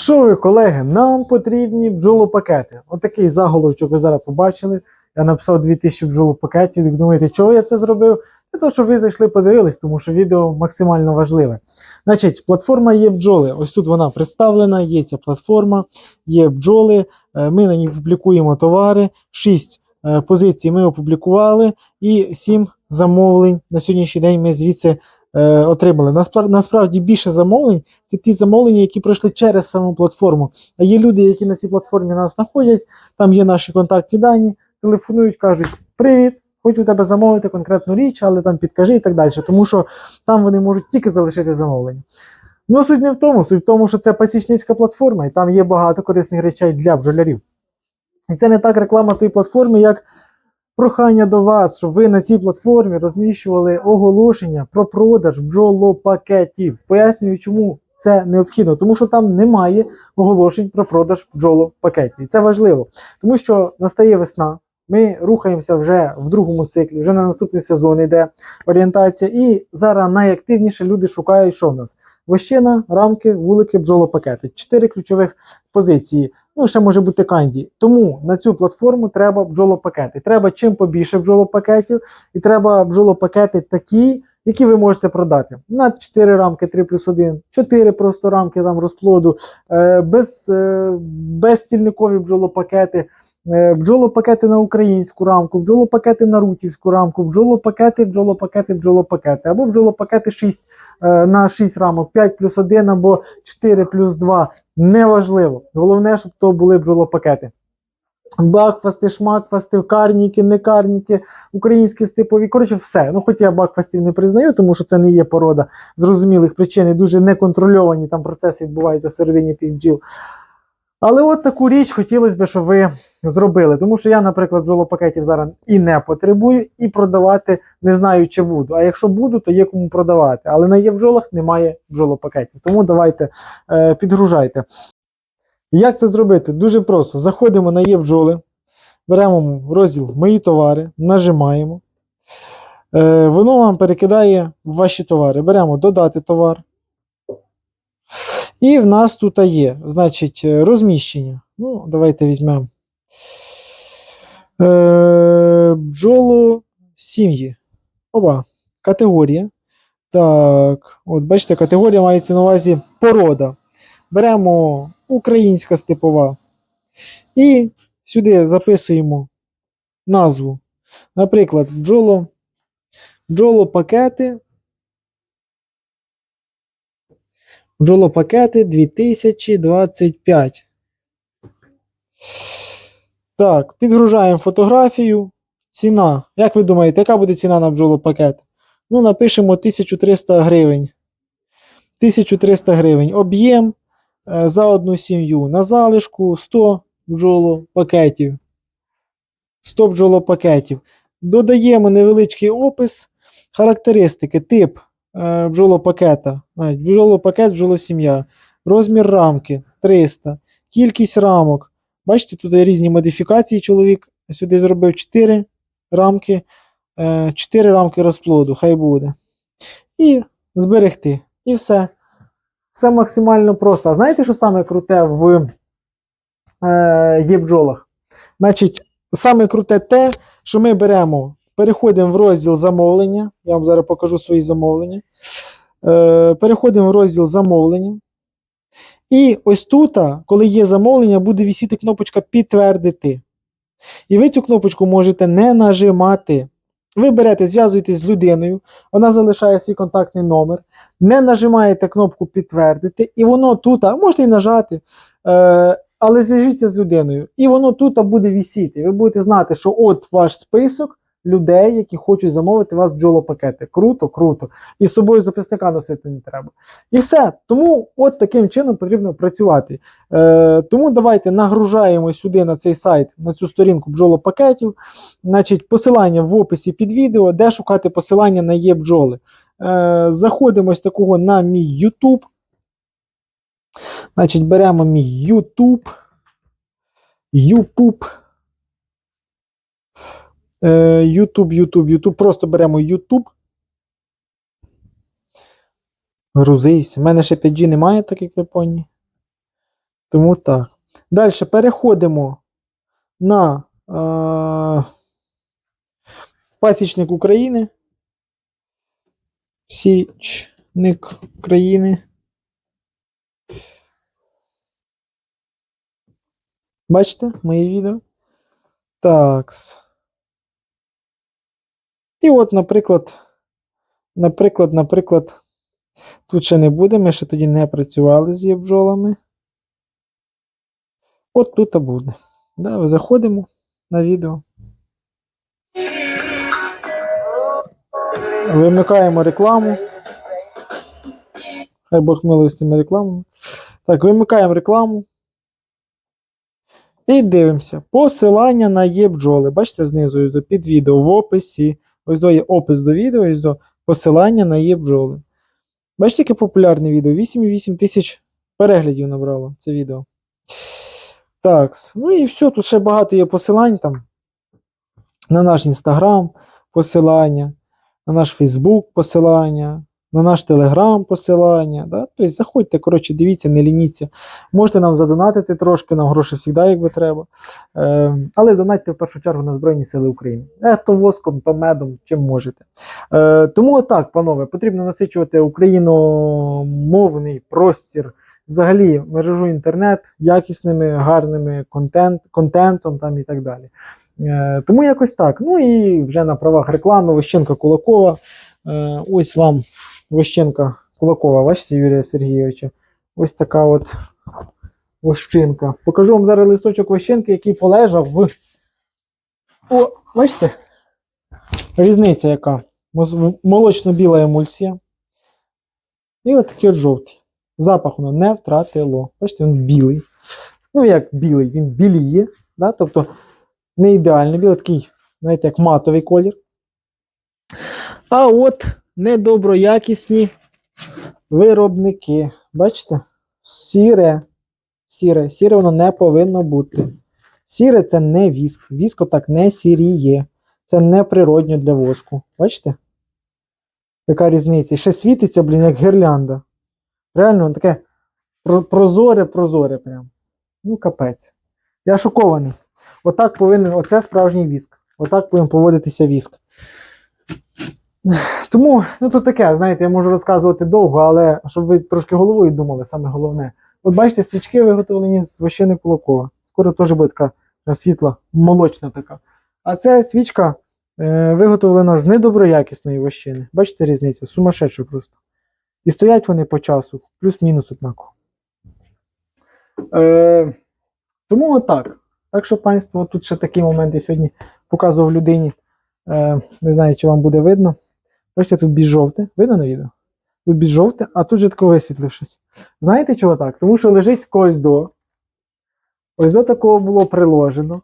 Що ви, колеги, нам потрібні бджолопакети. Отакий заголовочок ви зараз побачили. Я написав 2000 бджолопакетів. Ви думаєте, чого я це зробив? Для того, щоб ви зайшли, подивились, тому що відео максимально важливе. Значить, платформа є бджоли. Ось тут вона представлена, є ця платформа, є бджоли. Е, Ми на ній публікуємо товари. Шість е, позицій ми опублікували, і сім замовлень на сьогоднішній день ми звідси е, отримали. Наспра- Насправді більше замовлень це ті замовлення, які пройшли через саму платформу. А є люди, які на цій платформі нас знаходять, там є наші контактні дані, телефонують, кажуть: Привіт! Хочу у тебе замовити конкретну річ, але там підкажи і так далі. Тому що там вони можуть тільки залишити замовлення. Ну, суть не в тому, суть в тому, що це пасічницька платформа, і там є багато корисних речей для бджолярів. І це не так реклама тої платформи, як прохання до вас, щоб ви на цій платформі розміщували оголошення про продаж бджолопакетів. Пояснюю, чому це необхідно, тому що там немає оголошень про продаж бджолопакетів. І це важливо, тому що настає весна. Ми рухаємося вже в другому циклі, вже на наступний сезон йде орієнтація. І зараз найактивніше люди шукають, що в нас? Вощина, рамки, вулики, бджолопакети. Чотири ключових позиції. Ну, ще може бути канді. Тому на цю платформу треба бджолопакети. Треба чим побільше бджолопакетів, і треба бджолопакети такі, які ви можете продати. На 4 рамки 3 плюс 1, 4 просто рамки там розплоду, е, без, стільникові безстільникові бджолопакети. Е, Бджолопакети на українську рамку, бджолопакети на рутівську рамку, бджолопакети, бджолопакети, бджолопакети, або бджолопакети 6 е, на 6 рамок, 5 плюс 1 або 4 плюс 2. Неважливо. Головне, щоб то були бджолопакети. Бакфасти, шмакфасти, карніки, некарніки, українські степові. Коротше, все. Ну, хоч я бакфастів не признаю, тому що це не є порода зрозумілих причин і дуже неконтрольовані там процеси відбуваються всередині тих бджіл. Але от таку річ хотілося б, щоб ви зробили. Тому що я, наприклад, бджолопакетів зараз і не потребую, і продавати не знаю, чи буду. А якщо буду, то є кому продавати. Але на є бджолах немає бджолопакетів. Тому давайте е, підгружайте. Як це зробити? Дуже просто. Заходимо на є бджоли, беремо розділ Мої товари, нажимаємо. Е, воно вам перекидає ваші товари. Беремо додати товар. І в нас тут є, значить, е, розміщення. Ну, давайте візьмемо. Е, бджолу сім'ї. Оба. Категорія. Так, от бачите, категорія мається на увазі порода. Беремо українська степова. І сюди записуємо назву. Наприклад, бджоло, бджолопакети. Бджолопакети 2025. Так, підгружаємо фотографію. Ціна. Як ви думаєте, яка буде ціна на бджолопакет? Ну, напишемо 1300 гривень. 1300 гривень. Об'єм е, за одну сім'ю. На залишку 100 бджолопакетів. 100 бджолопакетів. Додаємо невеличкий опис, характеристики, тип бджолопакета. Навіть бджолосім'я. Розмір рамки 300. Кількість рамок. Бачите, тут є різні модифікації. Чоловік сюди зробив 4 рамки. 4 рамки розплоду, хай буде. І зберегти. І все. Все максимально просто. А знаєте, що саме круте в е, є бджолах? Значить, саме круте те, що ми беремо, переходимо в розділ замовлення. Я вам зараз покажу свої замовлення. Е, переходимо в розділ замовлення. І ось тут, коли є замовлення, буде висіти кнопочка підтвердити. І ви цю кнопочку можете не нажимати. Ви берете, зв'язуєтесь з людиною, вона залишає свій контактний номер, не нажимаєте кнопку підтвердити, і воно тут, а можете і нажати, е, але зв'яжіться з людиною. І воно тут буде вісіти. Ви будете знати, що от ваш список людей, які хочуть замовити у вас бджолопакети. Круто, круто. І з собою записника носити не треба. І все. Тому от таким чином потрібно працювати. Е, тому давайте нагружаємо сюди на цей сайт, на цю сторінку бджолопакетів. Значить, посилання в описі під відео, де шукати посилання на є бджоли. Е, заходимо з такого на мій YouTube. Значить, беремо мій YouTube. YouTube. Е, YouTube, YouTube, YouTube. Просто беремо YouTube. Грузись. У мене ще 5G немає, так як в Японії. Тому так. Далі переходимо на е, пасічник України. Січник України. Бачите моє відео? Такс. І от, наприклад, наприклад, наприклад, тут ще не буде, ми ще тоді не працювали з є бджолами. От тут і буде. Да, заходимо на відео. Вимикаємо рекламу. Хай Бог милує з цими рекламами. Так, вимикаємо рекламу. І дивимося. Посилання на є бджоли. Бачите, знизу під відео в описі. Ось до є опис до відео, ось до посилання на є бджоли. Бачите, яке популярне відео? 8,8 тисяч переглядів набрало це відео. Так, ну і все, тут ще багато є посилань там. На наш інстаграм посилання, на наш Фейсбук посилання, на наш Телеграм посилання. Да? Тобто заходьте, коротше, дивіться, не лініться. Можете нам задонатити трошки, нам гроші завжди, якби треба. Е, але донатьте в першу чергу на Збройні Сили України. Е, то воском, то медом, чим можете. Е, тому так, панове, потрібно насичувати україномовний простір взагалі мережу інтернет якісними, гарними контент, контентом там і так далі. Е, тому якось так. Ну і вже на правах реклами Вощенка Кулакова. Е, ось вам Вощенка Кулакова, бачите, Юрія Сергійовича. Ось така от вощинка. Покажу вам зараз листочок вощинки, який полежав в. О, бачите? Різниця яка? Молочно-біла емульсія. І от такий от жовтий. Запах воно не втратило. Бачите, він білий. Ну, як білий, він біліє. Да? Тобто не ідеально білий, такий, знаєте, як матовий колір. А от недоброякісні виробники. Бачите? Сіре. Сіре. Сіре воно не повинно бути. Сіре це не віск. Віск отак не сіріє. Це не природньо для воску. Бачите? Така різниця. І ще світиться, блін, як гірлянда. Реально, воно таке прозоре, прозоре прям. Ну, капець. Я шокований. Отак повинен, оце справжній віск. Отак повинен поводитися віск. Тому, ну то таке, знаєте, я можу розказувати довго, але щоб ви трошки головою думали, саме головне. От бачите, свічки виготовлені з вощини Кулакова. Скоро теж буде така світла, молочна така. А ця свічка е, виготовлена з недоброякісної вощини. Бачите різницю? Сумасшедша просто. І стоять вони по часу, плюс-мінус однаково. Е, тому отак. Так що, панство, тут ще такі моменти сьогодні показував людині. Е, не знаю, чи вам буде видно. Бачите, тут більш жовте. Видно на відео? Тут більш жовте, а тут же таке висвітлившись. Знаєте чого так? Тому що лежить когось до. Ось до такого було приложено.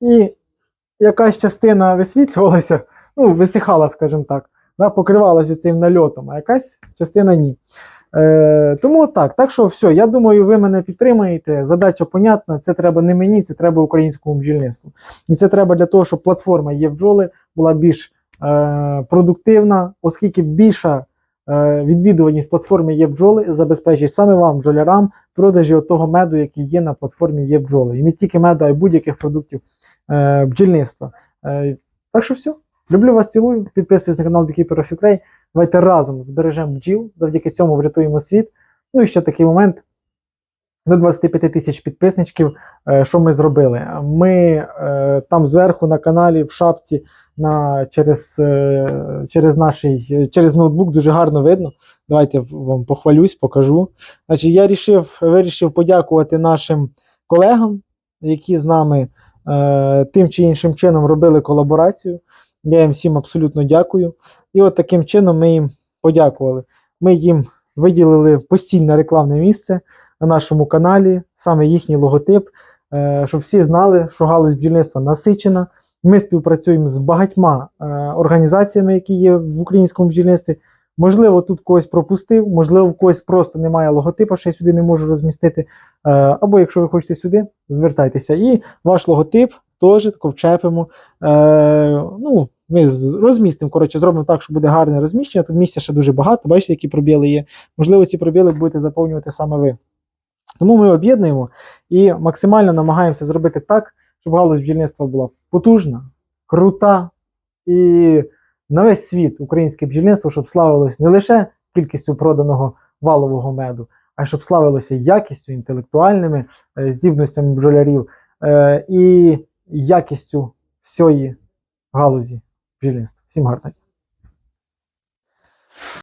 І якась частина висвітлювалася, ну, висихала, скажімо так, да, покривалася цим нальотом, а якась частина ні. Е, тому так, так що все, я думаю, ви мене підтримаєте. Задача понятна, це треба не мені, це треба українському бджільництву. І це треба для того, щоб платформа є бджоли була більш продуктивна, оскільки більша е, відвідуваність платформи є бджоли забезпечить саме вам, бджолярам, продажі того меду, який є на платформі є бджоли. І не тільки меду, а й будь-яких продуктів е, бджільництва. Е, так що все. Люблю вас, цілую. Підписуйтесь на канал Beekeeper of Ukraine. Давайте разом збережемо бджіл, завдяки цьому врятуємо світ. Ну і ще такий момент. До 25 тисяч підписничків. Е, Що ми зробили? Ми е, там зверху на каналі в шапці на, через, е, через, нашій, через ноутбук дуже гарно видно. Давайте вам похвалюсь, покажу. Значить, я рішив, вирішив подякувати нашим колегам, які з нами е, тим чи іншим чином робили колаборацію. Я їм всім абсолютно дякую. І от таким чином ми їм подякували. Ми їм виділили постійне рекламне місце на нашому каналі, саме їхній логотип, е, щоб всі знали, що галузь бджільництва насичена. Ми співпрацюємо з багатьма е, організаціями, які є в українському бджільництві. Можливо, тут когось пропустив, можливо, в когось просто немає логотипу, що я сюди не можу розмістити. Е, або якщо ви хочете сюди, звертайтеся. І ваш логотип теж тако вчепимо. Е, ну, ми розмістимо, коротше, зробимо так, що буде гарне розміщення. Тут місця ще дуже багато. Бачите, які пробіли є. Можливо, ці пробіли будете заповнювати саме ви. Тому ми об'єднуємо і максимально намагаємося зробити так, щоб галузь бджільництва була потужна, крута і на весь світ українське бджільництво, щоб славилось не лише кількістю проданого валового меду, а й щоб славилося якістю, інтелектуальними е, здібностями бджолярів е, і якістю всієї галузі бджільництва. Всім гарно.